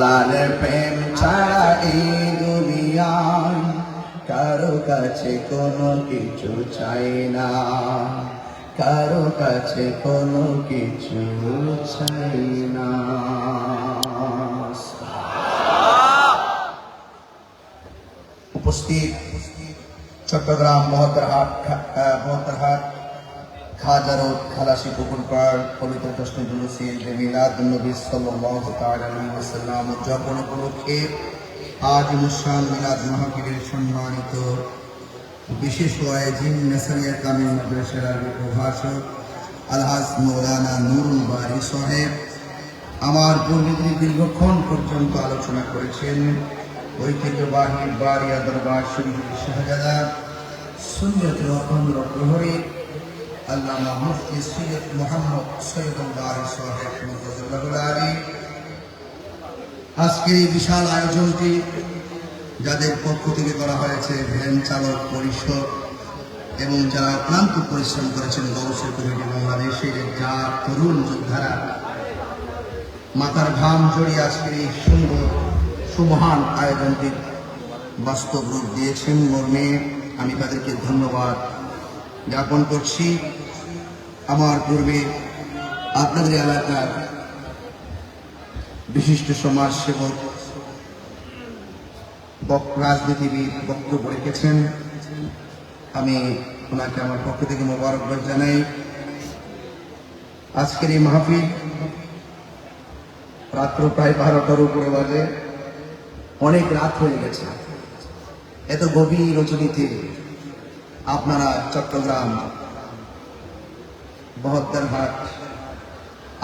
আল্লাহর প্রেম ছাড়া এই দুনিয়ায় কারও কাছে কোনো কিছু চাই না। কারও কাছে কোনো কিছু চাই না। উপস্থিত চট্টগ্রাম মহতরহাট মহতরহাট খাজা রোড খালাসি পুকুর পাড় পবিত্র যে মিলাদ নবী ওয়াসাল্লাম উদযাপন উপলক্ষে আজ অনুষ্ঠান মিলাদ মাহফিলের সম্মানিত বিশেষ ওয়াইজিন নেসারিয়া কামিল মাদ্রাসার আরবি প্রভাষক আলহাজ মৌলানা নুরুল বারি সাহেব আমার পূর্বে দীর্ঘক্ষণ পর্যন্ত আলোচনা করেছেন। ঐতিহ্যবাহী বাড়িয়া দরবার শরীফ শাহজাদা সুন্দর রকম প্রহরী আল্লামা মুফতি সৈয়দ মোহাম্মদ সৈয়দুল্লাহ সাহেব মুফতুল্লাহুল আলী। আজকে এই বিশাল আয়োজনটি যাদের পক্ষ থেকে করা হয়েছে, ভ্যান চালক পরিষদ এবং যারা ক্লান্ত পরিশ্রম করেছেন গবেষক কমিটি বাংলাদেশের যা তরুণ যোদ্ধারা, মাথার ঘাম জড়িয়ে আজকের এই সুন্দর, সুমহান আয়োজনটির বাস্তব রূপ দিয়েছেন। মর্মে আমি তাদেরকে ধন্যবাদ জ্ঞাপন করছি। আমার পূর্বে আপনাদের এলাকার বিশিষ্ট সমাজ সেবক বক- রাজনীতিবিদ বক্তব্য রেখেছেন। আমি ওনাকে আমার পক্ষ থেকে মোবারকবাদ জানাই। আজকের এই মাহফিল রাত্র প্রায় বারোটার উপরে বাজে। অনেক রাত হয়ে গেছে। এত গভীর রচনীতে আপনারা চট্টগ্রাম বহদ্দারহাট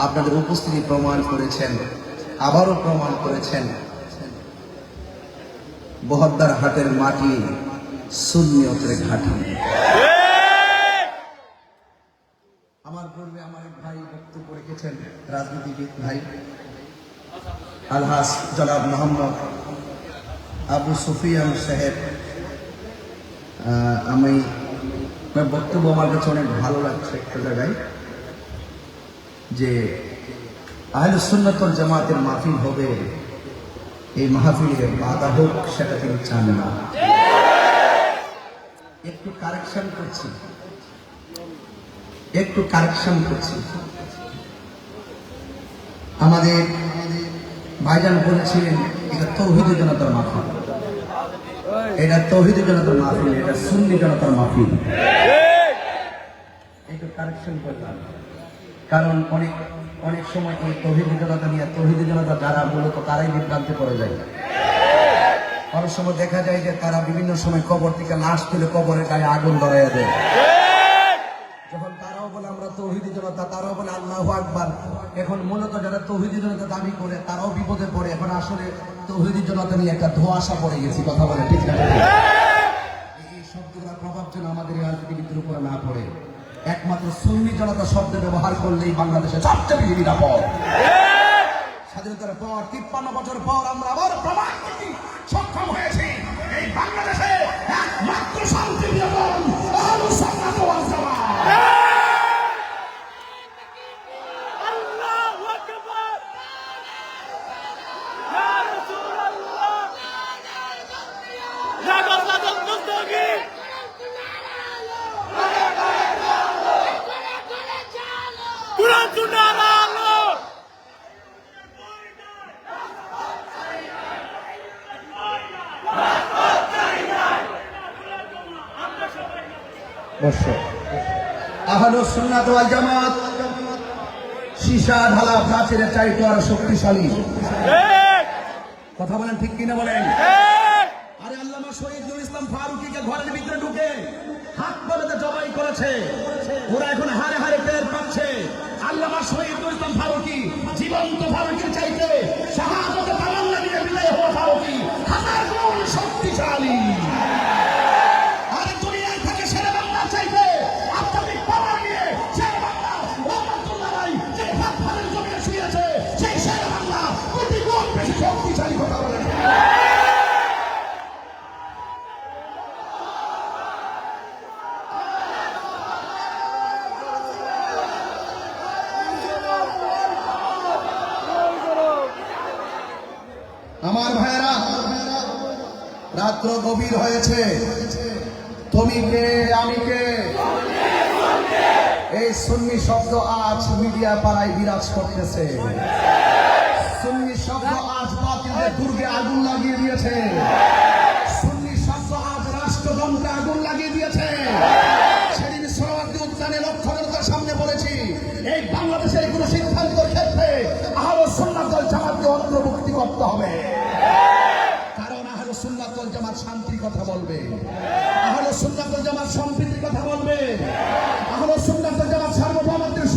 আপনাদের উপস্থিতি প্রমাণ করেছেন, আবারও প্রমাণ করেছেন। বহদ্দার হাটের মাটি শূন্যতের ঘাটি। আমার পূর্বে আমার এক ভাই বক্তব্য রেখেছেন, রাজনীতিবিদ ভাই আলহাস জনাব মোহাম্মদ আবু সুফিয়ান সাহেব। আমি বক্তব্য আমার কাছে অনেক ভালো লাগছে একটা জায়গায়, যে আহলে সুন্নতল জামাতের মাহফিল হবে, এই মাহফিলে বাধা হোক সেটা তিনি চান না। একটু কারেকশন করছি। একটু কারেকশন করছি। আমাদের ভাইজান বলেছিলেন, এটা তৌহিদ জনতার মাহফিল। এটা তৌহিদ জনতার মাহফিল, এটা সুন্নি জনতার মাহফিল। একটু কারেকশন করলাম। কারণ অনেক অনেক সময় এই তৌহিদ জনতা নিয়ে তৌহিদ জনতা যারা মূলত তারাই বিভ্রান্তি পড়ে যায়। অনেক সময় দেখা যায় যে তারা বিভিন্ন সময় কবর থেকে লাশ তুলে কবরের গায়ে আগুন ধরাইয়া দেয়। যখন তারাও বলে আমরা তৌহিদি জনতা, তারাও বলে আল্লাহ আকবার। এখন মূলত যারা তৌহিদি জনতা দাবি করে, তারাও বিপদে পড়ে। এখন আসলে তৌহিদি জনতা নিয়ে একটা ধোয়াশা পড়ে গেছি, কথা বলে ঠিক না এই শব্দগুলোর প্রভাব যেন আমাদের রাজনীতিবিদদের উপরে না পড়ে। একমাত্র সুন্নি জনতা শব্দ ব্যবহার করলেই বাংলাদেশে সবচেয়ে বেশি নিরাপদ। স্বাধীনতার পর, তিপ্পান্ন বছর পর আমরা আবার প্রমাণ করতে সক্ষম হয়েছি, এই বাংলাদেশে একমাত্র শান্তি নিরাপদ। বৎসর আহলুসুন্নাত ওয়াল সীসা ঢালা শক্তিশালী। কথা বলেন ঠিক কিনা বলেন? আরে আল্লামা শহীদুল ইসলাম ফারুকিকে ঘরের ভিতরে ঢুকে হাত পালাতে জবাই করেছে। ওরা এখন হারে হারে টের পাচ্ছে। আল্লামা শহীদুল ইসলাম ফারুকি, জীবন্ত ফারুকির চাইতে শাহাদতে তামান্না দিয়ে বিদায় হওয়া ফারুকি শক্তিশালী। রাত্র গভীর হয়েছে। তুমি কে? আমি কে? এই সুন্নি শব্দ আজ মিডিয়া পাড়ায় বিরাজ করতেছে। সুন্নি শব্দ আজ বাতিলের দুর্গে আগুন লাগিয়ে দিয়েছে। সুন্নি শব্দ আজ আগুন লাগিয়ে দিয়েছে। সেদিন সরোয়ার্দী উদ্যানে সামনে বলেছি, এই বাংলাদেশের কোন সিদ্ধান্তের ক্ষেত্রে সুন্নাত দল জামাতকে অন্তর্ভুক্তি করতে হবে। শান্তির কথা বলবে। আহলে সুন্নাত জামাত সম্প্রীতির কথা বলবে। আহলে সুন্নাত জামাত সার্বভৌমত্বের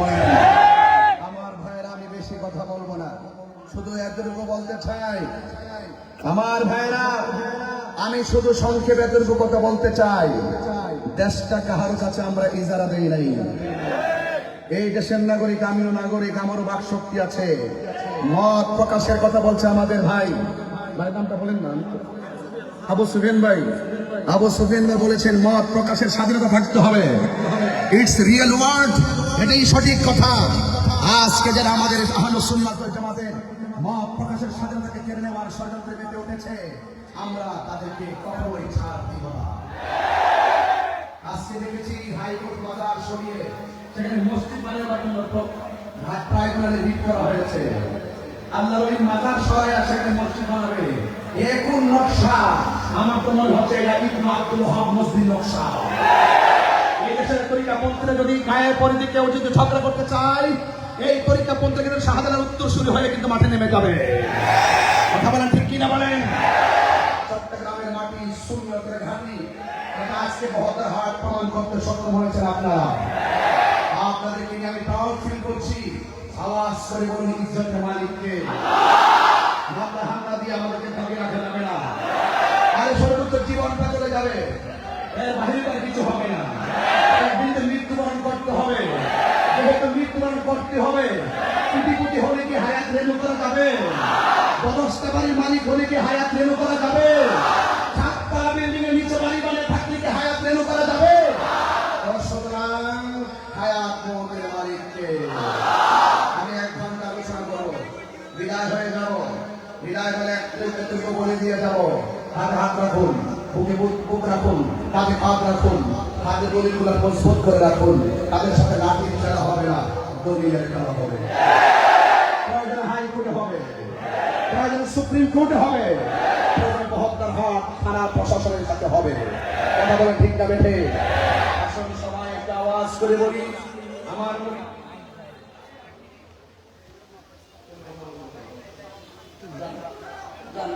বলেন? আমার ভাইয়েরা, আমি বেশি কথা বলব না। শুধু বলতে চাই। আমার ভাইরা আমি শুধু সংক্ষেপে এতটুকু কথা বলতে চাই। দেশটা কাহার কাছে আমরা ইজারা দেই নাই। এই দেশের নাগরিক, আমিও নাগরিক, আমারও বাক শক্তি আছে। মত প্রকাশের কথা বলছে আমাদের ভাই। ভাই নামটা বলেন না। আবু সুফিয়ান ভাই। আবু সুফিয়ান ভাই বলেছেন, মত প্রকাশের স্বাধীনতা থাকতে হবে। ইটস রিয়েল ওয়ার্ড এটাই সঠিক কথা। আজকে যারা আমাদের আহলুস সুন্নাত জামাতের মত প্রকাশের স্বাধীনতাকে কেড়ে নেওয়ার ষড়যন্ত্রে মেতে উঠেছে, আমরা তাদেরকে কখনোই ছাড় দিব না। হাইকোর্ট বাজার সরিয়ে সেখানে মসজিদ বানাবার জন্য ট্রাইব্যুনালে রিট করা হয়েছে। আল্লাহর ওই মাজার সরাই আর সেখানে মসজিদ বানাবে। এ কোন নকশা। আমার তো মনে হচ্ছে এটা ইবনু আব্দুল ওহাব মসজিদ নকশা। এই দেশের তরিকা পন্থীরা যদি গায়ের পরিধি কেউ যদি ঝগড়া করতে চায় এই তরিকা পন্থী কিন্তু শাহজালাল উত্তর শুরু হয়ে কিন্তু মাঠে নেমে যাবে। কথা বলেন ঠিক কিনা বলেন? চট্টগ্রামের মাটি সুন্নতের ঘাটি এটা আজকে বহদ্দার হাট প্রমাণ করতে সক্ষম হয়েছেন আপনারা। আপনাদেরকে নিয়ে আমি প্রাউড ফিল করছি। আওয়াজ করে বলুন ইজ্জতের মালিককে। হামলা দিয়ে আমাদেরকে রাখা যাবে না। আরে সর্বোচ্চ জীবনটা চলে যাবে। এর বাহিরে কিছু হবে না। মৃত্যুবরণ করতে হবে। যেহেতু মৃত্যুবরণ করতে হবে কোটি হলে কি হায়াত করা যাবে? মালিক হলে কি হায়াত রেনু করা যাবে? বলে দিয়ে যাব। হাতে হাত রাখুন, বুকে বুক রাখুন কাঁধে পাত রাখুন, হাতে দলিলগুলো মজবুত করে রাখুন। তাদের সাথে লাঠি খেলা হবে না, দলিলের খেলা হবে। সুপ্রিম কোর্টে হবে। প্রশাসনের সাথে হবে। কথা বলে ঠিক না বেঠে। সবাই একটা আওয়াজ করে বলি, আমার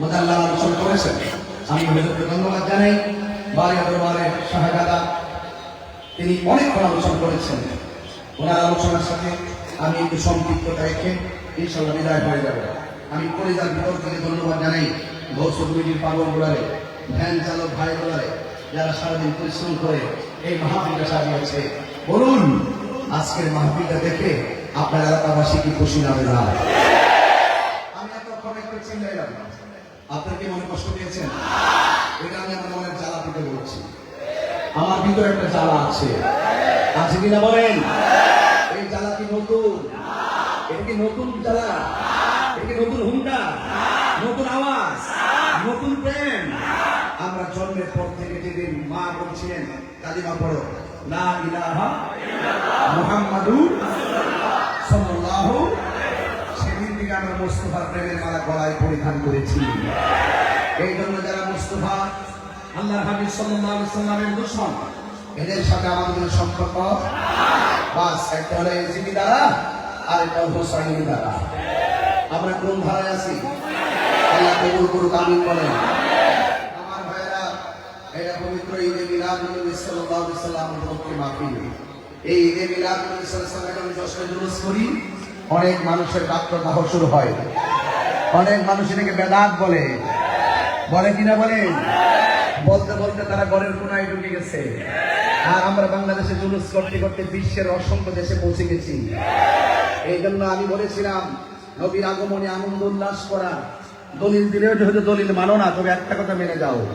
মোদাল্লাহ আলোচনা করেছেন। আমি হুজুরকে ধন্যবাদ জানাই। বাড়ি দরবারে শাহজাদা, তিনি অনেকক্ষণ আলোচনা করেছেন। ওনার আলোচনার সাথে আমি একটু সম্পৃক্ততা রেখে ইনশাল্লাহ বিদায় হয়ে যাবে। আমি পরিবার ভিতর থেকে ধন্যবাদ জানাই গৌসু কমিটির পাগল গোলারে, ভ্যান চালক ভাই গোলারে, যারা সারাদিন পরিশ্রম করে এই মাহফিলটা সাজিয়েছে। বলুন, আজকের মাহফিলটা দেখে আপনার এলাকাবাসী কি খুশি না না আমি এতক্ষণ একটু চিন্তাইলাম আপনার কি মনে কষ্ট পেয়েছেন? এটা আমি আমার মনের জ্বালা থেকে বলছি। আমার ভিতরে একটা জ্বালা আছে। আছে কিনা বলেন? এই জ্বালা কি নতুন? এটা কি নতুন জ্বালা? এটা কি নতুন হুন্ডা নতুন আওয়াজ? নতুন প্রেম? আমরা জন্মের পর থেকে যেদিন মা বলছিলেন, কালিমা পড়ো, লা ইলাহা মুহাম্মাদুর সাল্লাল্লাহু থেকে আমরা মুস্তফার প্রেমের মালা গলায় পরিধান করেছি। এই জন্য যারা মুস্তফা আল্লাহ হাবিব আলাইহি সাল্লামের দুশমন এদের সাথে আমাদের সম্পর্ক। বাস, একটা হলো এজিবি দ্বারা, আর একটা হোসাইনি দ্বারা। আমরা কোন ধারায় আছি? আল্লাহ কবুল করুক, আমিন বলেন। আমার ভাইয়েরা এটা পবিত্র ঈদে মিলাদ নবী সাল্লাল্লাহু আলাইহি এই ঈদে মিলাদ নবী সাল্লাল্লাহু আলাইহি সাল্লাম যখন করি। অনেক মানুষের ডাক্তার শুরু হয়। অনেক মানুষ এটাকে বেদাত বলে। বলে কিনা বলে? বলতে বলতে তারা ঘরের কোনায় ঢুকে গেছে। আর আমরা বাংলাদেশে জুলুস করতে করতে বিশ্বের অসংখ্য দেশে পৌঁছে গেছি। এই জন্য আমি বলেছিলাম, নবীর আগমনে আনন্দ উল্লাস করা দলিল দিলেও হয়তো দলিল মানো না, তবে একটা কথা মেনে যাও।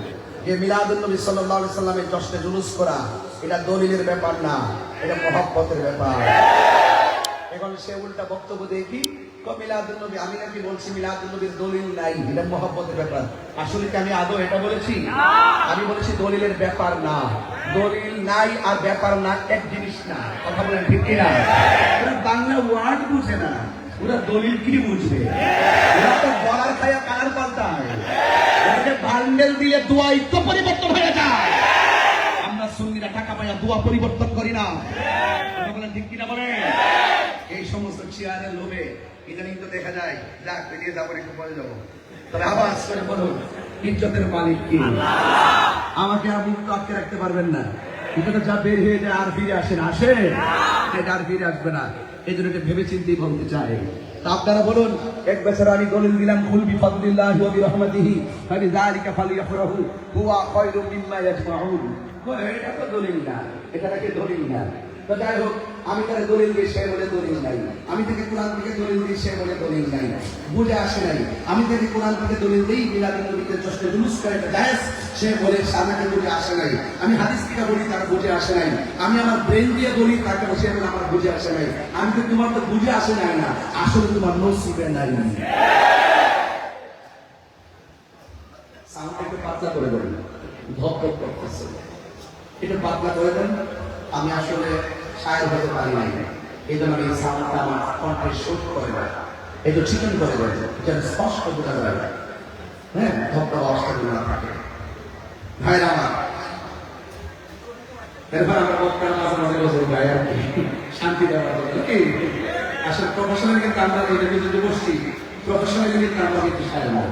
যে মিলাদুল নবী আলাইহি সাল্লামের জশ্নে জুলুস করা, এটা দলিলের ব্যাপার না, এটা মহব্বতের ব্যাপার। এখন সে উল্টা বক্তব্য দেখি আমি নাকি বলছি দলিল নাই এটা মহব্বতের ব্যাপার। আসলে কি আমি আদৌ এটা বলেছি? আমি বলেছি দলিলের ব্যাপার না। দলিল নাই আর ব্যাপার না এক জিনিস না। কথা বলেন ঠিক কিনা? ওরা বাংলা ওয়ার্ড বুঝে না। ওরা দলিল কি বুঝবে? ওরা তো বলার খায়া কালার পাল্টায়? বান্ডেল দোয়াই তো পরিবর্তন হয়ে যায়। আমরা সুন্নিরা টাকা পাইয়া দোয়া পরিবর্তন করি না। কথা বলেন ঠিক কিনা বলেন? এই সমস্ত চেয়ারের লোভে ইদানিং তো দেখা যায়, যাক, বেরিয়ে যাব, একটু পরে যাব। তবে আওয়াজ করে বলুন, ইজ্জতের মালিক কি? আমাকে আর মুক্ত আটকে রাখতে পারবেন না। কিন্তু যা বের হয়ে যায়, আর ফিরে আসেন আসে? এটা আর ফিরে আসবে না। এই জন্য এটা ভেবে চিন্তেই বলতে চাই তা আপনারা বলুন, এক বছর আমি দলিল দিলাম, কুল বিফাদুলিল্লাহ ওয়া বিরহমাতিহি ফাবি যালিকা ফালিয়াফরাহু, হুয়া খায়রুম মিম্মা ইয়াজমাউন। এটা তো দলিল না। এটা নাকি দলিল না? তো যাই হোক, আমি তাহলে দলিল দিয়ে সে বলে দলিল নাই। আমি থেকে কোরআন থেকে দলিল দিই সে বলে দলিল নাই। বুঝে আসে নাই। আমি থেকে কোরআন থেকে দলিল দিই মিলাদুল নবীকে চষ্টে জুলুস করে জায়েজ সে বলে সাদাকে বুঝে আসে নাই। আমি হাদিস থেকে বলি, তার বুঝে আসে নাই। আমি আমার ব্রেন দিয়ে বলি, তাকে সে বলে আমার বুঝে আসে নাই। আমি তো তোমার তো বুঝে আসে নাই না, আসলে তোমার নসিবে নাই। সাউন্ড একটু পাতলা করে দেবেন ধপ ধপ করতেছে একটু পাতলা করে দেন। আমি আসলে সায়ের হতে পারি নাই। এই জন্য এই আমার কণ্ঠে শুট করে দেয়। একটু চিকেন করে দেয়। যেন স্পষ্ট বোঝা যায়। হ্যাঁ ধপ অবস্থা না থাকে। ভাইরা আমার এরপর আমরা বক্তার মাঝে মাঝে বসে যাই আর কি। শান্তি দেওয়ার জন্য কি আসলে প্রফেশনাল কিন্তু আমরা এটা কিন্তু বসছি প্রফেশনাল কিন্তু আমরা কিন্তু সায়ের না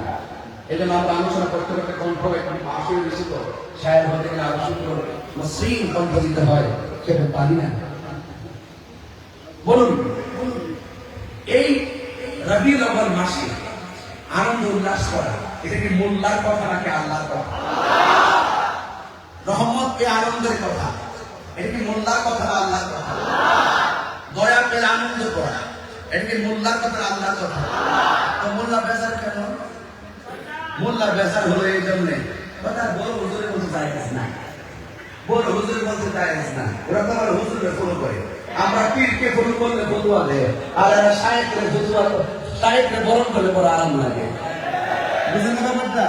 এই জন্য আমরা আলোচনা করতে করতে কণ্ঠ একটু আসলে বেশি তো। সায়ের হতে গেলে আরও সুন্দর মসৃণ কণ্ঠ দিতে হয়, সেটা পারি না। বলুন, এই রবি আব্বাল মাসে আনন্দ উল্লাস করা, এটা কি মোল্লার কথা নাকি আল্লাহর কথা? রহমত পেয়ে আনন্দের কথা, এটা কি মোল্লার কথা না আল্লাহর কথা? দয়া পেলে আনন্দ করা, এটা কি মোল্লার কথা না আল্লাহর কথা? তো মোল্লা বেজার কেন মোল্লা বেজার হলো এই জন্যে কথা বড় হুজুরের মতো জায়গা না বড় হুজুর বলতে জায়েজ না ওরা তো আমার হুজুরকে ফলো করে। আমরা পীরকে ফলো করলে বদুয়া দেয়, আর এরা সাহেবকে বদুয়া সাহেবকে বরণ করলে বড় আরাম লাগে। বুঝলেন না ব্যাপারটা?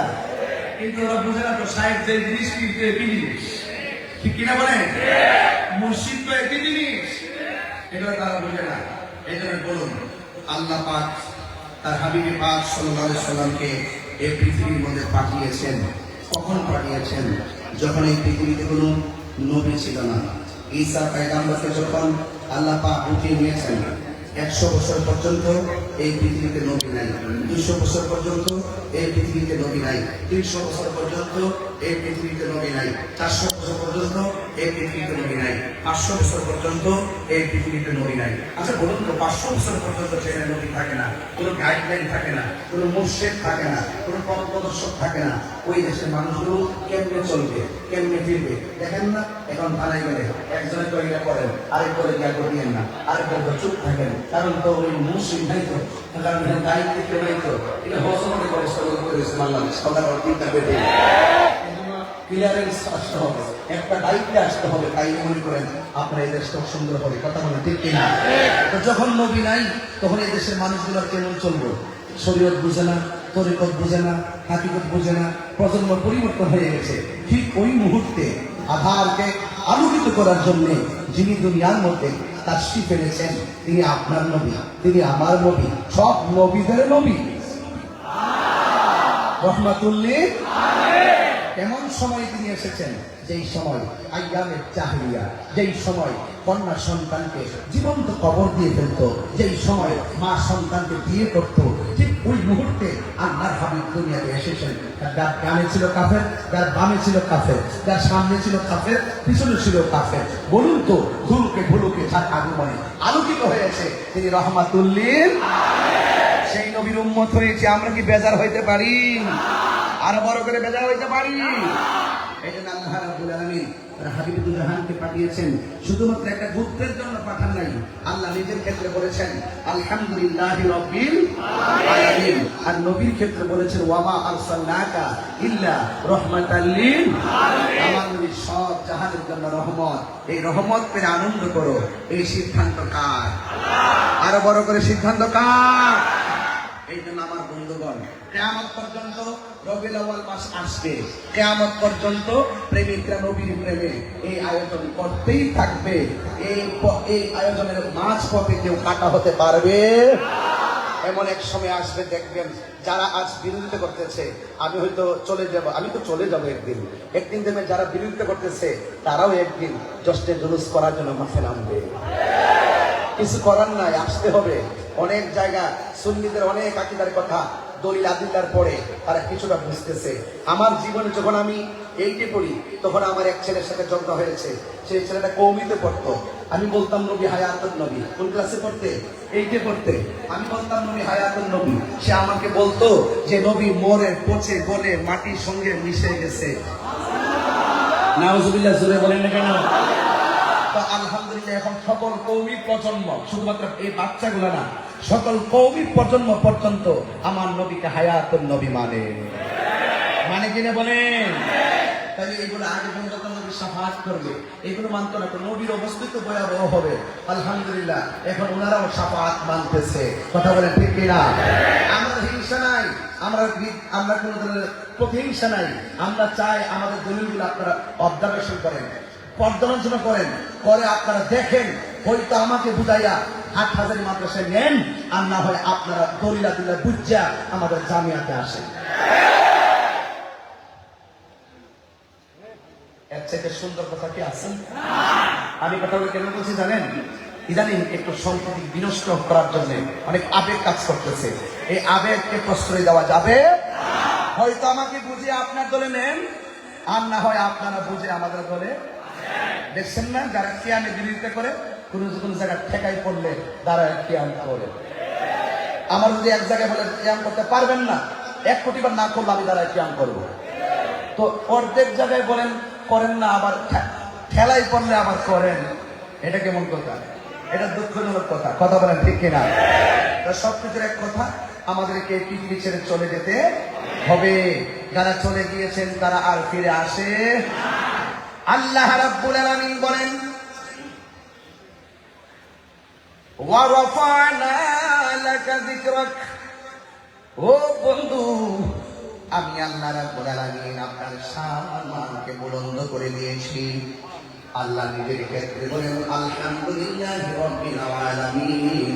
কিন্তু ওরা বুঝে না তো সাহেব যে জিনিস কিন্তু একই জিনিস? ঠিক কিনা বলে মসজিদ তো একই জিনিস। এটা তারা বুঝে না। এই জন্য বলুন, আল্লাহ পাক তার হাবিবি পাক আলাইহি সাল্লামকে এই পৃথিবীর মধ্যে পাঠিয়েছেন। কখন পাঠিয়েছেন? যখন এই পৃথিবীতে কোনো নবী ছিল না। ঈসা পয়গাম্বরকে যখন আল্লাহ পাক উঠিয়ে নিয়েছেন। একশো বছর পর্যন্ত এই পৃথিবীতে নবী নাই। দুইশো বছর পর্যন্ত এই পৃথিবীতে নবী নাই। তিনশো বছর পর্যন্ত এই পৃথিবীতে নবী নাই। চারশো বছর পর্যন্ত এই পৃথিবীতে নবী নাই। পাঁচশো বছর পর্যন্ত এই পৃথিবীতে নবী নাই। আচ্ছা বলুন তো, পাঁচশো বছর পর্যন্ত সেখানে নবী থাকে না? কোনো গাইডলাইন থাকে না? কোনো মুর্শেদ থাকে না? কোনো পথ প্রদর্শক থাকে না? ওই দেশের মানুষগুলো কেমনে চলবে? কেমনে ফিরবে? দেখেন না? এখন থানায় গেলে একজনে করেন আরেক করে ইয়া করিয়েন না, আরেক করে চুপ থাকেন। কারণ তো ওই মুসলিম নাই তো? কারণ দায়িত্ব কেউ নাই তো? এটা করে চিন্তা ক্লিয়ারেন্স আসতে হবে। একটা দায়িত্বে আসতে হবে, তাই মনে করেন, আপনার এই দেশটা সুন্দর হবে। কথা বলে ঠিক কিনা? তো যখন নবী নাই, তখন এই দেশের মানুষগুলো কেমন চলবো? শরীয়ত বুঝে না তরিকত বুঝে না, হাকিকত বোঝে না, প্রজন্ম পরিবর্তন হয়ে গেছে। ঠিক ওই মুহূর্তে আধারকে আলোকিত করার জন্য যিনি দুনিয়ার মধ্যে শি ফেলেছেন তিনি আপনার নবী, তিনি আমার নবী, সব নবীদের নবী। রহমাতুল্লিহ এমন সময় তিনি এসেছেন, যেই সময় আইয়ামের চাহিয়া যেই সময় কন্যা সন্তানকে জীবন্ত কবর দিয়ে ফেলতো, যেই সময় মা সন্তানকে বিয়ে করতো, ঠিক ওই মুহূর্তে আল্লাহর হাবিব দুনিয়াতে এসেছেন। যার ডানে ছিল কাফের যার বামে ছিল কাফের যার সামনে ছিল কাফের, পিছনে ছিল কাফের। বলুন তো, ধুলকে ভুলুকে তার আগমনে আলোকিত হয়েছে তিনি রহমাতুল্লিল সেই নবীর উম্মত হয়েছে, আমরা কি বেজার হইতে পারি? আরও বড় করে বেজার হইতে পারি। এই জন্য আল্লাহ রাব্বুল আলামিন হাবিবুর রহমানকে পাঠিয়েছেন, শুধুমাত্র একটা গুপ্তের জন্য পাঠান নাই। আল্লাহ নিজের ক্ষেত্রে বলেছেন, আলহামদুলিল্লাহি রাব্বিল আলামিন। আর নবীর ক্ষেত্রে বলেছেন, ওয়ামা আরসালনাকা ইল্লা রাহমাতাল লিল আমার নবী সব জাহানের জন্য রহমত। এই রহমত পেয়ে আনন্দ করো। এই সিদ্ধান্ত কার? আরও বড় করে সিদ্ধান্ত কার? এই জন্য আমার বন্ধুগণ কেয়ামত পর্যন্ত আউয়াল মাস আসবে। কেয়ামত পর্যন্ত প্রেমিকরা নবীর প্রেমে এই আয়োজন করতেই থাকবে। এই এই আয়োজনের মাঝ পথে কেউ কাটা হতে পারবে? এমন এক সময় আসবে, দেখবেন যারা আজ বিরোধিতা করতেছে, আমি হয়তো চলে যাব, আমি তো চলে যাব একদিন। একদিন দেখবেন যারা বিরোধিতা করতেছে, তারাও একদিন জস্টে জুলুস করার জন্য মাঠে নামবে। কিছু করার নাই, আসতে হবে। অনেক জায়গা সুন্নিদের অনেক আকিদার কথা দলিল আদিল্লার পরে তারা কিছুটা বুঝতেছে। আমার জীবনে যখন আমি এইটে পড়ি তখন আমার এক ছেলের সাথে ঝগড়া হয়েছে। সেই ছেলেটা কৌমিতে পড়তো। আমি বলতাম নবী হায়াতুল নবী। কোন ক্লাসে পড়তে? এইটে পড়তে। আমি বলতাম নবী হায়াতুল নবী। সে আমাকে বলতো যে নবী মরে পচে গলে মাটির সঙ্গে মিশে গেছে। নাউজুবিল্লাহ জুড়ে বলেন না কেন? আলহামদুলিল্লাহ এখন সকল কৌমি প্রজন্ম শুধুমাত্র এই বাচ্চাগুলো না সকল কৌমি প্রজন্ম পর্যন্ত আমার নবীকে হায়াতুল নবী মানে। মানে কিনা বলেন? তাহলে এইগুলো আগে পর্যন্ত নবী সাফাত করবে। এগুলো না তো নবীর অবস্থিত ভয়াবহ হবে। আলহামদুলিল্লাহ, এখন ওনারাও সাফাত মানতেছে। কথা বলেন ঠিক কিনা? হিংসা নাই। আমরা আমরা কোনো ধরনের প্রতিহিংসা নাই। আমরা চাই আমাদের দলিলগুলো আপনারা অবজারভেশন করেন, পর্যালোচনা করেন। করে আপনারা দেখেন, হয়তো আমাকে বুঝাইয়া হাট হাজারি মাদ্রাসায় নেন, আর না হয় আপনারা দলিলা দিলা বুঝা আমাদের জামিয়াতে আসেন। এর সুন্দর কথা কি আছে? আমি কেন বলছি জানেন? ইদানিং একটু সম্পত্তি বিনষ্ট করার জন্য অনেক আবেগ কাজ করতেছে। এই আবেগকে প্রশ্রয় দেওয়া যাবে? হয়তো আমাকে বুঝে আপনার দলে নেন, আর না হয় আপনারা বুঝে আমাদের দলে। দেখছেন না? যারা কিয়ামে বিরোধিতা করে কোন কোন জায়গায় ঠেকাই পড়লে তারা কিয়াম করে। আমার যদি এক জায়গায় বলে কিয়াম করতে পারবেন না, এক কোটি বার না করলে আমি দাঁড়ায় কিয়াম করব। তো অর্ধেক জায়গায় বলেন, করেন না, আবার ঠেলাই পড়লে আবার করেন। এটা কেমন কথা? এটা দুঃখজনক কথা। কথা বলেন ঠিক কিনা? সবকিছুর এক কথা, আমাদেরকে পৃথিবী ছেড়ে চলে যেতে হবে। যারা চলে গিয়েছেন, তারা আর ফিরে আসে আল্লাহ রাব্বুল আলামিন বলেন ও বন্ধু, আমি আল্লাহ আপনার সম্মানকে বুলন্দ করে দিয়েছি। আল্লাহ নিজের ক্ষেত্রে বলেন, আলহামদুলিল্লাহ রাব্বিল আলামিন।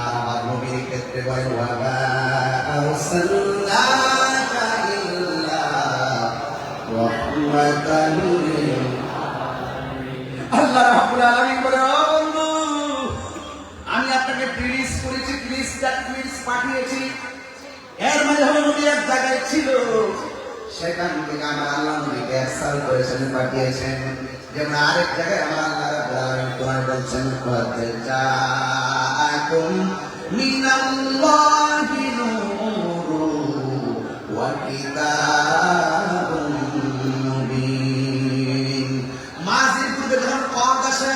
আর আমার নবীর ক্ষেত্রে বলেন ওয়া আরসালনাকা ইল্লা রাহমাতান লিল আল্লাহ রাব্বুল আলামিন বলে ও বন্ধু আমি করেছি দ্যাট প্লিজ পাঠিয়েছি। এর মাঝে নবী এক জায়গায় ছিল। সেখান থেকে আমার আল্লাহ নবীকে একসাল করেছেন পাঠিয়েছেন। যেমন আরেক জায়গায় আমার আল্লাহ রাব্বুল আলামিন তোমার বলছেন কদ জাআকুম মিনাল্লাহি নূরু ওয়া কিতাবুম মুবিন। পূর্বে যখন কদ আসে,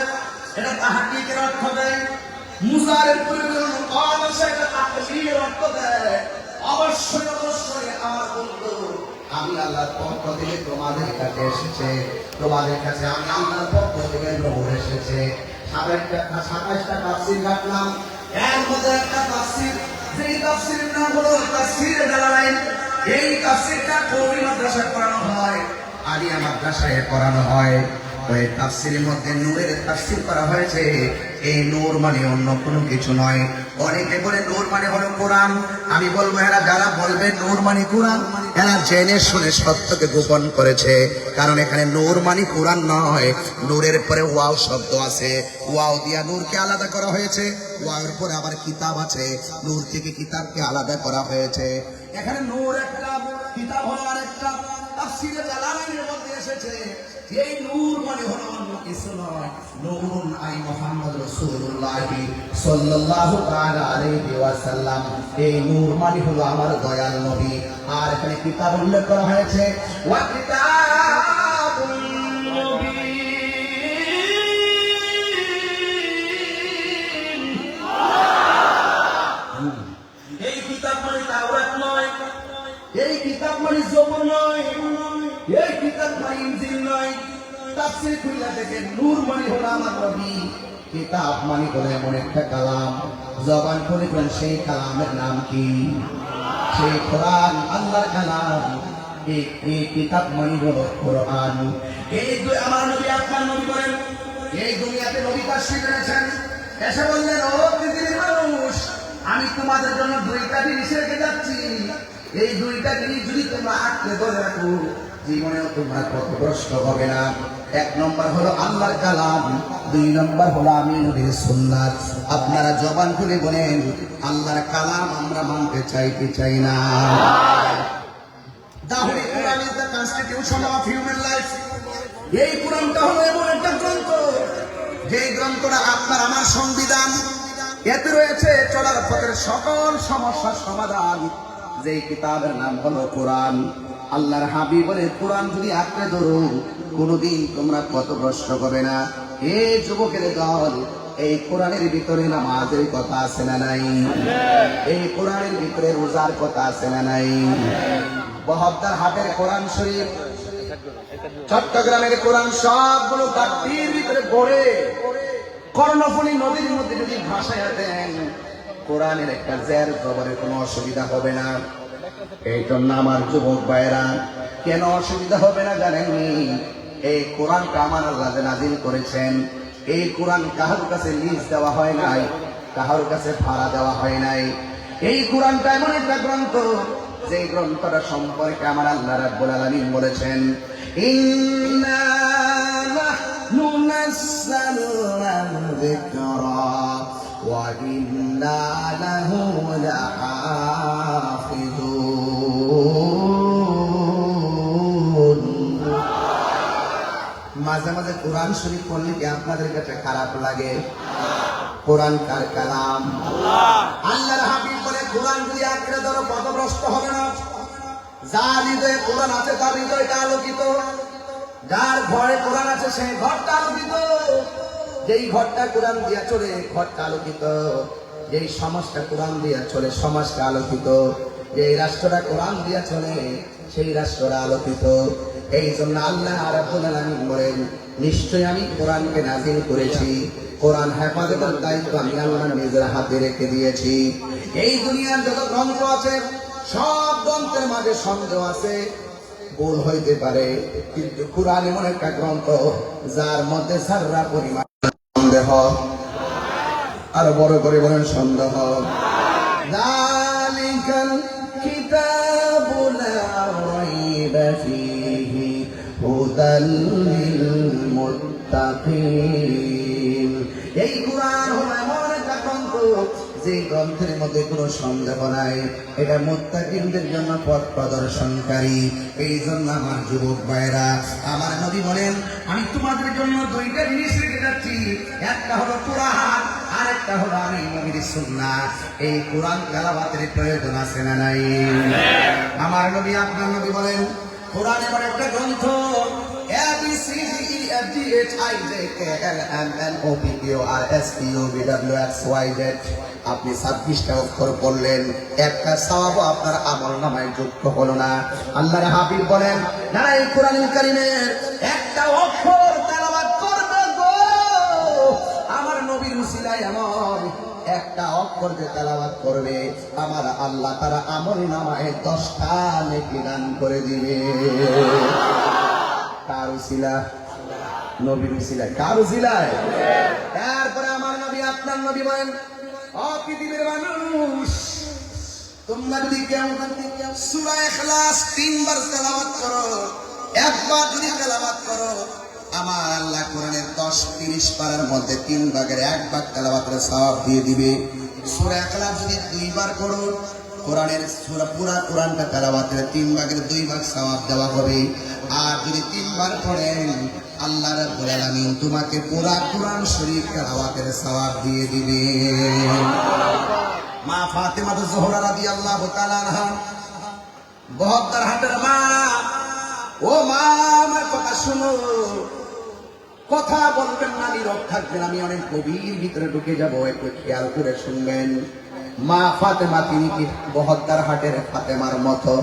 এটা তাহাকিকের অর্থ দেয়। মুসারের অবশ্যই অবশ্যই আমার বন্ধু তোমাদের কাছে এসেছে। তোমাদের কাছে আমি আল্লাহর পক্ষ থেকে নূর এসেছে। সাতাশটা সাতাশটা রাখলাম। এর মধ্যে একটা তাফসির, যেই তাফসির নাম হলো তাফসিরে দালালাইন। এই তাফসিরটা কৌমি মাদ্রাসায় পড়ানো হয়, আলিয়া মাদ্রাসায় পড়ানো হয়। ওই তাফসিরের মধ্যে নূরের তাফসির করা হয়েছে। এই নূর মানে অন্য কোনো কিছু নয়। অনেকে বলে নূর মানে হলো কোরআন। আমি বলব এরা যারা বলবে নূর মানে কোরআন এরা জেনে শুনে সত্যকে গোপন করেছে। কারণ এখানে নূর মানে কোরআন নয়। নূরের পরে ওয়াও শব্দ আছে। ওয়াও দিয়া নূরকে আলাদা করা হয়েছে। ওয়াওয়ের পরে আবার কিতাব আছে। নূর থেকে কিতাবকে আলাদা করা হয়েছে। এখানে নূর একটা, কিতাব হলো আরেকটা। তাফসীরে জালালাইনের মধ্যে এসেছে এই নূর মানে হলো কিছু নয় নূরুন আই মুহাম্মদ রাসূলুল্লাহ সাল্লাল্লাহু তাআলা আলাইহি ওয়াসাল্লাম। এই নূর মানে হলো আমার দয়াল নবী। আর এখানে কিতাব উল্লেখ করা হয়েছে, ওয়া কিতাবুন মুবিন এই কিতাব মানে তাওরাত নয়, এই কিতাব মানে জবর নয়। তাফসীর খুললা থেকে নূর মানে হলো আমার নবী, কিতাব মানে হলো এমন একটা কালাম। জবান খুলে কোন সেই কালামের নাম কি? সেই কোরআন, আল্লাহর কালাম। এই কিতাব মানে হলো কোরআন। এই দুই, আমার নবী, আপনার নবী বলেন, এই দুনিয়াতে নবী তাশরীফ এনেছেন। এসে বললেন, ও পৃথিবীর মানুষ, আমি তোমাদের জন্য দুইটা জিনিস রেখে যাচ্ছি? এই দুইটা জিনিস যদি তোমরা আঁকড়ে ধরে রাখো জীবনেও তোমরা পথভ্রষ্ট হবে না। এক নম্বর হলো আল্লাহর কালাম, দুই নম্বর হলো আমি নবীর সুন্নাত। আপনারা জবান খুলে বলেন, আল্লাহর কালাম আমরা মানতে চাইতে চাই না? তাহলে Quran is the constitution of human life এই কোরআনটা হলো এমন একটা গ্রন্থ যে গ্রন্থটা আপনার আমার সংবিধান। এতে রয়েছে চলার পথের সকল সমস্যার সমাধান। যে কিতাবের নাম হলো কোরআন। আল্লাহর হাবি বলে কোরআন যদি আঁকড়ে ধরো, কোনোদিন তোমরা কত পথভ্রষ্ট হবে না। এ যুবকের দল, এই কোরআনের ভিতরে নামাজের কথা আছে না নাই? এই কোরআনের ভিতরে রোজার কথা আছে না নাই? বহদ্দার হাটের কোরআন শরীফ, চট্টগ্রামের কোরআন সবগুলো গাড়ির ভিতরে পড়ে কর্ণফুলী নদীর মধ্যে যদি ভাসায় দেন, কোরআনের একটা জের জবরের কোনো অসুবিধা হবে না। এই জন্য আমার যুবক ভাইয়েরা, কেন অসুবিধা হবে না জানেননি এই কোরআনটা আমার আল্লাহ নাজিল করেছেন, এই কোরআন কাহার কাছে লিজ দেওয়া হয় নাই, কাহার কাছে ভাড়া দেওয়া হয় নাই। এই কোরআনটা এমন একটা গ্রন্থ যে গ্রন্থটা সম্পর্কে আমার আল্লাহ রাব্বুল আলামিন বলেছেন, ইন্না নাহনু নাযালনা যিকরা ওয়া ইন্না লাহু মাঝে মাঝে কোরআন শরীফ পড়লে কি আপনাদের কাছে খারাপ লাগে? কোরআন কার কালাম? আল্লাহর হাবিব বলে, কোরআন যদি আঁকড়ে ধরো পথভ্রষ্ট হবে না। যার হৃদয়ে কোরআন আছে, তার হৃদয়টা আলোকিত। যার ঘরে কোরআন আছে সেই ঘরটা আলোকিত। যেই ঘরটা কোরআন দিয়া চলে, ঘরটা আলোকিত। যেই সমাজটা কোরআন দিয়া চলে, সমাজটা আলোকিত। যেই রাষ্ট্রটা কোরআন দিয়া চলে, সেই রাষ্ট্রটা আলোকিত। এই জন্য আল্লাহ রাব্বুল বলেন নিশ্চয় আমি কোরআনকে নাজিল করেছি। কোরআন হেফাজতের দায়িত্ব আমি আল্লাহ নিজের হাতে রেখে দিয়েছি। এই দুনিয়ার যত গ্রন্থ আছে, সব গ্রন্থের মাঝে সন্দেহ আছে। ভুল হইতে পারে, কিন্তু কোরআন এমন একটা গ্রন্থ, যার মধ্যে সাররা পরিমাণ সন্দেহ। আরও বড় করে বলেন সন্দেহ। যে গ্রন্থের মধ্যে কোনো সন্দেহ নাই। এটা মুত্তাকিনদের জন্য পথ প্রদর্শনকারী। এই জন্য আমার যুবক ভাইরা আমার নবী বলেন, আমি তোমাদের জন্য দুইটা জিনিস রেখে যাচ্ছি। একটা হলো কোরআন আর একটা হলো আমি নবীর সুন্নাহ। এই কোরআন তেলাওয়াতের প্রয়োজন আছে না নাই? আমার নবী, আপনার নবী বলেন, কোরআন এবার একটা গ্রন্থ C D E F G H I J K L M N O P Q R S T U V W X Y Z আপনি অক্ষর পড়লেন, একটা সওয়াব আপনার আমল নামায় যুক্ত হলো না। আল্লাহর হাবিব বলেন না এই কোরআন কারিমের একটা অক্ষর করবে গো। আমার নবীর উসিলায় একটা অক্ষর যে তেলাওয়াত করবে, আমার আল্লাহ তারা আমল নামায় দশটা নেকি দান করে দিবে। কার উসিলা নবীর উসিলায় কার উসিলায় তারপরে আমার নবী, আপনার নবী বলেন পৃথিবীর মানুষ, তোমরা যদি কেউ সূরা ইখলাস তিনবার তেলাওয়াত করো, একবার যদি তেলাওয়াত করো, আমার আল্লাহ কোরআনের দশ তিরিশ পারার মধ্যে তিন ভাগের এক ভাগ তেলাওয়াতের সওয়াব দিয়ে দিবে। সূরা ইখলাস যদি দুইবার করো কোরআনের পুরা কোরআনটা তেলাওয়াতের তিন ভাগের দুই ভাগ সওয়াব দেওয়া হবে। আর যদি তিনবার পড়েন, আল্লাহ রাব্বুল তোমাকে পুরা কোরআন শরীফ দিয়ে দিবে মা ফাতেমা জোহরা রাদি আল্লাহ আনহা, বহদ্দার হাটের মা। ও মা, আমার কথা শুনো। কথা বলবেন না, নীরব থাকবেন। আমি অনেক গভীর ভিতরে ঢুকে যাব, একটু খেয়াল করে শুনবেন। মা ফাতেমা, তিনি কি বহদ্দার হাটের ফাতেমার মতো?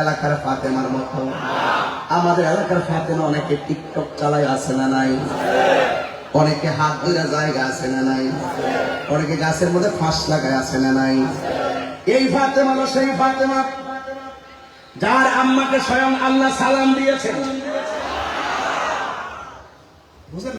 এলাকার ফাতেমার মতো? আমাদের এলাকার ফাতেমা অনেকে টিকটক চালায়, আছে না নাই? অনেকে হাত ধরে জায়গা আছে না নাই? অনেকে গাছের মধ্যে ফাঁস লাগায় আছে না নাই? এই ফাতেমা না সেই ফাতেমা, যার আম্মাকে স্বয়ং আল্লাহ সালাম দিয়েছেন। বুঝলেন?